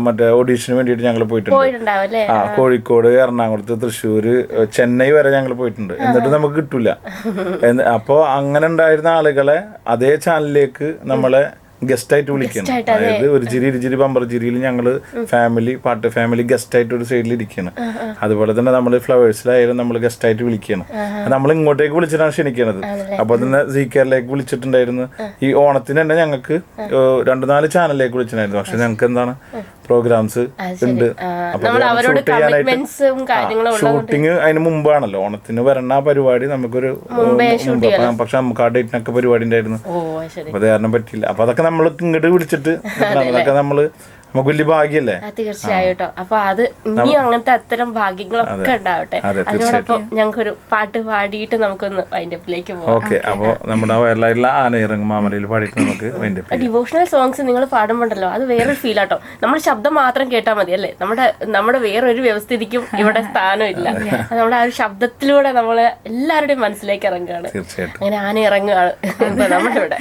മറ്റേ ഓഡീഷന് വേണ്ടിയിട്ട് ഞങ്ങൾ പോയിട്ടുണ്ട്. ആ കോഴിക്കോട് എറണാകുളത്ത് തൃശ്ശൂര് ചെന്നൈ വരെ ഞങ്ങൾ പോയിട്ടുണ്ട്. എന്നിട്ട് നമുക്ക് കിട്ടൂല. <laughs> അപ്പോൾ അപ്പോ അങ്ങനെ ഉണ്ടായിരുന്ന ആളുകളെ അതേ ചാനലിലേക്ക് നമ്മളെ ഗസ്റ്റ് ആയിട്ട് വിളിക്കണം അതായത് ഒരു ചിരി ഇരുചിരി ബമ്പർ ചിരിയിൽ ഞങ്ങൾ ഫാമിലി പാട്ട് ഫാമിലി ഗസ്റ്റായിട്ട് ഒരു സൈഡിൽ ഇരിക്കണം. അതുപോലെ തന്നെ നമ്മൾ ഫ്ലവേഴ്സിലായാലും നമ്മൾ ഗസ്റ്റായിട്ട് വിളിക്കണം. നമ്മൾ ഇങ്ങോട്ടേക്ക് വിളിച്ചിട്ടാണ് ക്ഷണിക്കണത്. അപ്പോൾ തന്നെ സി കെയറിലേക്ക് വിളിച്ചിട്ടുണ്ടായിരുന്നു. ഈ ഓണത്തിന് തന്നെ ഞങ്ങൾക്ക് രണ്ടു നാല് ചാനലിലേക്ക് വിളിച്ചിട്ടുണ്ടായിരുന്നു. പക്ഷെ ഞങ്ങൾക്ക് എന്താണ് പ്രോഗ്രാംസ് ഉണ്ട്. ഷൂട്ടിങ് അതിന് മുമ്പാണല്ലോ. ഓണത്തിന് വരണ ആ പരിപാടി നമുക്കൊരു മുമ്പ് പക്ഷെ നമുക്ക് ആ ഡേറ്റിനൊക്കെ പരിപാടി ഉണ്ടായിരുന്നു. അപ്പൊ അത് കാരണം പറ്റില്ല അപ്പൊ അതൊക്കെ നമ്മൾ ഇങ്ങോട്ട് വിളിച്ചിട്ട് അതൊക്കെ നമ്മൾ നമുക്ക് വലിയ ഭാഗ്യല്ലേ? തീർച്ചയായും കേട്ടോ അപ്പൊ അത് ഇനിയും അങ്ങനത്തെ അത്തരം ഭാഗ്യങ്ങളൊക്കെ ഉണ്ടാവട്ടെ. അതെ, അതിനോടൊപ്പം ഞങ്ങൾക്കൊരു പാട്ട് പാടിയിട്ട് നമുക്കൊന്ന് വൈൻഡപ്പിലേക്ക് പോകാം ഓക്കെ അപ്പൊ നമ്മുടെ വയറിലായിട്ടുള്ള ആന ഇറങ്ങും മാമലയിൽ പാടിയിട്ട് നമുക്ക് ഡിവോഷണൽ സോങ്സ് നിങ്ങൾ പാടുമ്പോണ്ടല്ലോ അത് വേറൊരു ഫീൽ ആട്ടോ. നമ്മുടെ ശബ്ദം മാത്രം കേട്ടാൽ മതി അല്ലേ? നമ്മുടെ നമ്മുടെ വേറൊരു വ്യവസ്ഥിതിക്കും ഇവിടെ സ്ഥാനം ഇല്ല. <laughs> നമ്മുടെ ആ ഒരു ശബ്ദത്തിലൂടെ നമ്മൾ എല്ലാവരുടെയും മനസ്സിലേക്ക് ഇറങ്ങുകയാണ്. അങ്ങനെ ആന ഇറങ്ങുകയാണ് <laughs> നമ്മുടെ ഇവിടെ.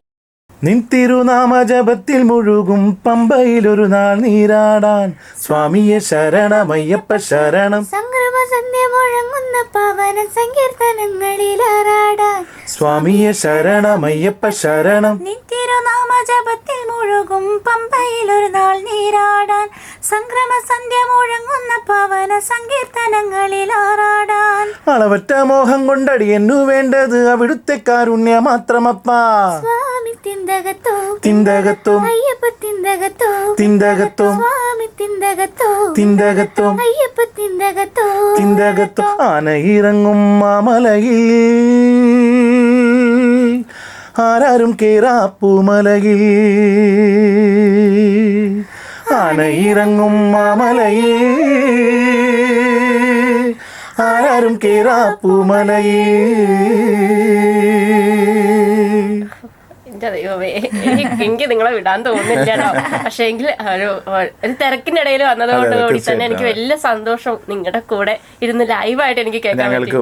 നിൻ തിരുനാമ ജപത്തിൽ മുഴുകും പമ്പയിലൊരു നാൾ നീരാടാൻ. സ്വാമിയെ ശരണമയ്യപ്പ ശരണം. സംക്രമ സന്ധ്യ മുഴങ്ങുന്ന പവന സങ്കീർത്തനങ്ങളിൽ ആറാടാൻ സ്വാമിയെ ശരണമയ്യപ്പ ശരണം. നിത്യരുനാമ ജപത്തിൽ മുഴുകും പമ്പയിൽ ഒരു നാൾ നീരാടാൻ. സംക്രമ സന്ധ്യ മുഴങ്ങുന്ന പവന സങ്കീർത്തനങ്ങളിൽ ആറാടാൻ അളവറ്റ മോഹം കൊണ്ടടി എന്നു വേണ്ടത് അവിടുത്തെ കാരുണ്യ മാത്രമപ്പാ സ്വാമി തിന്തകത്തോ തിന്തകത്തോ അയ്യപ്പ തിന്തകത്തോ തിന്തകത്തോ സ്വാമി തിന്തകത്തോ തിന്തകത്തോ അയ്യപ്പ തിന്തകത്തോ തിന്തകത്തോ ആന ഇറങ്ങും മാമലയിൽ. ആരാരും കേറാപ്പൂമലയിൽ. ആന ഇറങ്ങും മാമലയിൽ. ആരാരും കേറാപ്പൂമലയിൽ. ദൈവമേ. എനിക്ക് നിങ്ങളെ വിടാൻ തോന്നുന്നില്ല പക്ഷേ എങ്കിൽ ഒരു ഒരു തിരക്കിന്റെ ഇടയിൽ വന്നതുകൊണ്ട് കൂടി തന്നെ എനിക്ക് വലിയ സന്തോഷം നിങ്ങളുടെ കൂടെ ഇരുന്ന് ലൈവായിട്ട് എനിക്ക് കേൾക്കാൻ പറ്റി.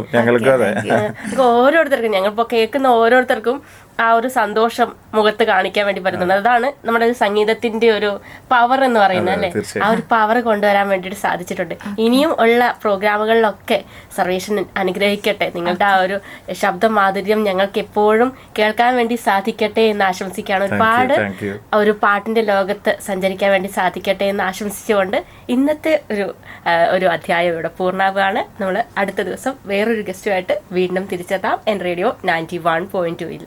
ഓരോരുത്തർക്കും ഞങ്ങളിപ്പോ കേൾക്കുന്ന ഓരോരുത്തർക്കും ആ ഒരു സന്തോഷം മുഖത്ത് കാണിക്കാൻ വേണ്ടി പറ്റുന്നുണ്ട്. അതാണ് നമ്മുടെ ഒരു സംഗീതത്തിന്റെ ഒരു പവർ എന്ന് പറയുന്നത് അല്ലേ? ആ ഒരു പവർ കൊണ്ടുവരാൻ വേണ്ടിട്ട് സാധിച്ചിട്ടുണ്ട്. ഇനിയും ഉള്ള പ്രോഗ്രാമുകളിലൊക്കെ സർവേഷൻ അനുഗ്രഹിക്കട്ടെ. നിങ്ങളുടെ ആ ഒരു ശബ്ദ മാധുര്യം ഞങ്ങൾക്ക് എപ്പോഴും കേൾക്കാൻ വേണ്ടി സാധിക്കട്ടെ എന്ന് ആശംസിക്കുകയാണ്. ഒരുപാട് ഒരു പാട്ടിന്റെ ലോകത്ത് സഞ്ചരിക്കാൻ വേണ്ടി സാധിക്കട്ടെ എന്ന് ആശംസിച്ചുകൊണ്ട് ഇന്നത്തെ ഒരു ഒരു അധ്യായം ഇവിടെ പൂർണാവുകയാണ് നമ്മൾ അടുത്ത ദിവസം വേറൊരു ഗസ്റ്റുമായിട്ട് വീണ്ടും തിരിച്ചെത്താം. എൻ റേഡിയോ നയന്റി വൺ പോയിന്റ് ടുവിൽ.